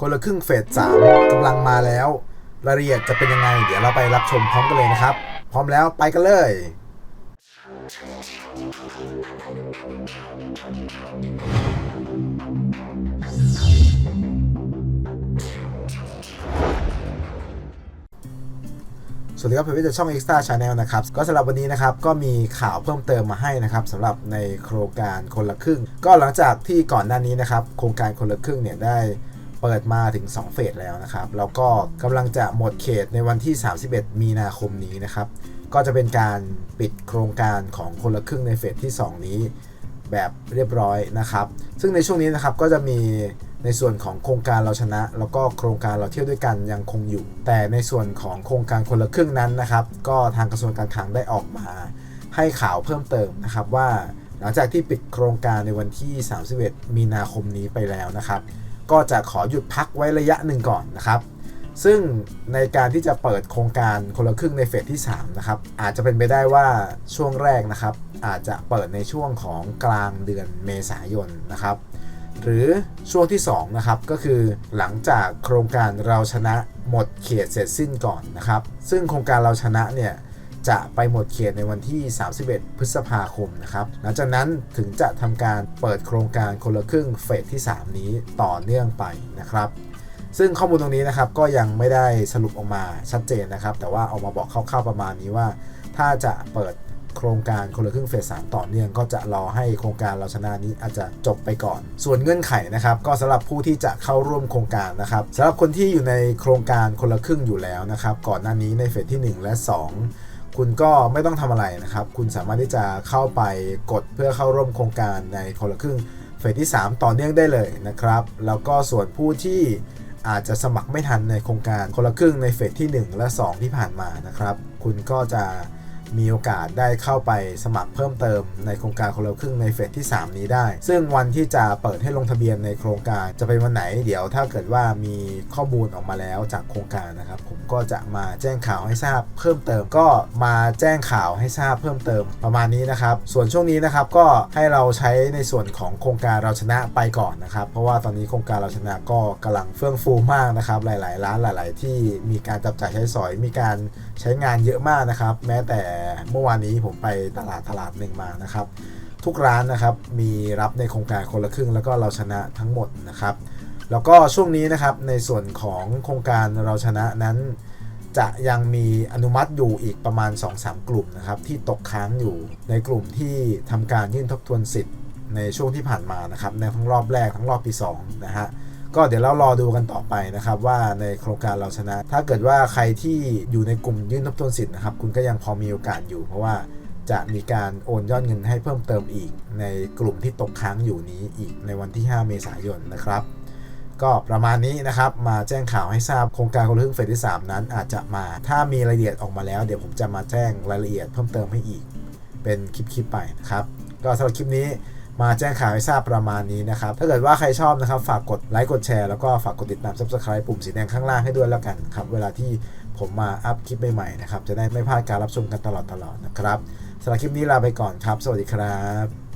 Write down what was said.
คนละครึ่งเฟสสามกำลังมาแล้ว รายละเอียดจะเป็นยังไง เดี๋ยวเราไปรับชมพร้อมกันเลยนะครับ พร้อมแล้วไปกันเลยสวัสดีครับผมวิทย์จากช่อง Extra Channel นะครับ ก็สำหรับวันนี้นะครับ ก็มีข่าวเพิ่มเติมมาให้นะครับสำหรับในโครงการคนละครึ่ง ก็หลังจากที่ก่อนหน้านี้นะครับ โครงการคนละครึ่งเนี่ยได้ เปิดมาถึง 2 เฟสแล้วนะครับ แล้วก็กำลังจะหมดเขตในวันที่ 31 มีนาคมนี้นะครับ ก็จะเป็นการปิดโครงการของคนละครึ่งในเฟสที่ 2 นี้แบบเรียบร้อยนะครับ ซึ่งในช่วงนี้นะครับก็จะมีในส่วนของโครงการเราชนะ แล้วก็โครงการเราเที่ยวด้วยกันยังคงอยู่ แต่ในส่วนของโครงการคนละครึ่งนั้นนะครับ ก็ทางกระทรวงการคลังได้ออกมา ให้ข่าวเพิ่มเติมนะครับว่า หลังจากที่ปิดโครงการในวันที่ 31 มีนาคมนี้ไปแล้วนะครับ ก็จะขอหยุดพักไว้ระยะหนึ่งก่อนนะครับซึ่งในการที่จะเปิดโครงการคนละครึ่งในเฟสที่3นะครับอาจจะเป็นไปได้ว่าช่วงแรกนะครับ อาจจะเปิดในช่วงของกลางเดือนเมษายนนะครับ หรือช่วงที่2นะครับก็คือหลังจากโครงการเราชนะหมดเขตเสร็จสิ้นก่อนนะครับ ซึ่งโครงการเราชนะเนี่ย จะไปหมดเขตในวันที่ 31 พฤษภาคมนะครับ หลังจากนั้นถึงจะทำการเปิดโครงการคนละครึ่งเฟสที่ 3 นี้ต่อเนื่องไปนะครับ ซึ่งข้อมูลตรงนี้นะครับก็ยังไม่ได้สรุปออกมาชัดเจนนะครับ แต่ว่าออกมาบอกคร่าวๆประมาณนี้ว่า ถ้าจะเปิดโครงการคนละครึ่งเฟสสามต่อเนื่องก็จะรอให้โครงการเราชนะนี้อาจจะจบไปก่อน ส่วนเงื่อนไขนะครับ ก็สำหรับผู้ที่จะเข้าร่วมโครงการนะครับสำหรับคนที่อยู่ในโครงการคนละครึ่งอยู่แล้วนะครับ ก่อนหน้านี้ในเฟสที่ 1 และ 2 คุณก็ไม่ต้องทำอะไรนะครับ คุณสามารถที่จะเข้าไปกดเพื่อเข้าร่วมโครงการในคนละครึ่งเฟสที่ 3 ต่อเนื่องได้เลยนะครับ แล้วก็ส่วนผู้ที่อาจจะสมัครไม่ทันในโครงการคนละครึ่งในเฟสที่ 1 และ 2 ที่ผ่านมานะครับ คุณก็จะ มีโอกาสได้เข้าไปสมัครเพิ่มเติมในโครงการคนละครึ่งในเฟสที่ 3 นี้ได้ ซึ่งวันที่จะเปิดให้ลงทะเบียนในโครงการจะเป็นวันไหน เดี๋ยวถ้าเกิดว่ามีข้อมูลออกมาแล้วจากโครงการนะครับ ผมก็จะมาแจ้งข่าวให้ทราบเพิ่มเติมก็มาแจ้งข่าวให้ทราบเพิ่มเติมประมาณนี้นะครับ ส่วนช่วงนี้นะครับก็ให้เราใช้ในส่วนของโครงการเราชนะไปก่อนนะครับ เพราะว่าตอนนี้โครงการเราชนะก็กำลังเฟื่องฟูมากนะครับ หลาย ๆ ร้านหลาย ๆ ที่มีการจับจ่ายใช้สอยมีการใช้งานเยอะมากนะครับ แม้แต่เมื่อวานนี้ผมไปตลาดตลาดหนึ่งมานะครับ ทุกร้านนะครับมีรับในโครงการคนละครึ่ง แล้วก็เราชนะทั้งหมดนะครับ แล้วก็ช่วงนี้นะครับในส่วนของโครงการเราชนะนั้น จะยังมีอนุมัติอยู่อีกประมาณ 2-3 กลุ่มนะครับที่ตกค้างอยู่ในกลุ่มที่ทำการยื่นทบทวนสิทธิ์ในช่วงที่ผ่านมานะครับในทั้งรอบแรกทั้งรอบที่2นะฮะ ก็เดี๋ยวเรารอดูกันต่อไปนะครับว่าในโครงการเราชนะ ถ้าเกิดว่าใครที่อยู่ในกลุ่มยื่นทบทวนสิทธิ์นะครับคุณก็ยังพอมีโอกาสอยู่ เพราะว่าจะมีการโอนยอดเงินให้เพิ่มเติมอีก ในกลุ่มที่ตกค้างอยู่นี้อีกในวันที่ 5 เมษายนนะครับก็ประมาณนี้นะครับ มาแจ้งข่าวให้ทราบโครงการคนละครึ่งเฟสที่ 3 นั้นอาจจะมา ถ้ามีรายละเอียดออกมาแล้ว เดี๋ยวผมจะมาแจ้งรายละเอียดเพิ่มเติมให้อีก เป็นคลิปๆไปนะครับ ก็สำหรับคลิปนี้ มาแจ้งข่าวให้ทราบประมาณนี้นะครับ ถ้าเกิดว่าใครชอบนะครับฝากกดไลค์กดแชร์แล้วก็ฝากกดติดตาม subscribe ปุ่มสีแดงข้างล่างให้ด้วยแล้วกันครับ เวลาที่ผมมาอัพคลิปใหม่ๆนะครับ จะได้ไม่พลาดการรับชมกันตลอดๆนะครับสำหรับคลิปนี้ลาไปก่อนครับ สวัสดีครับ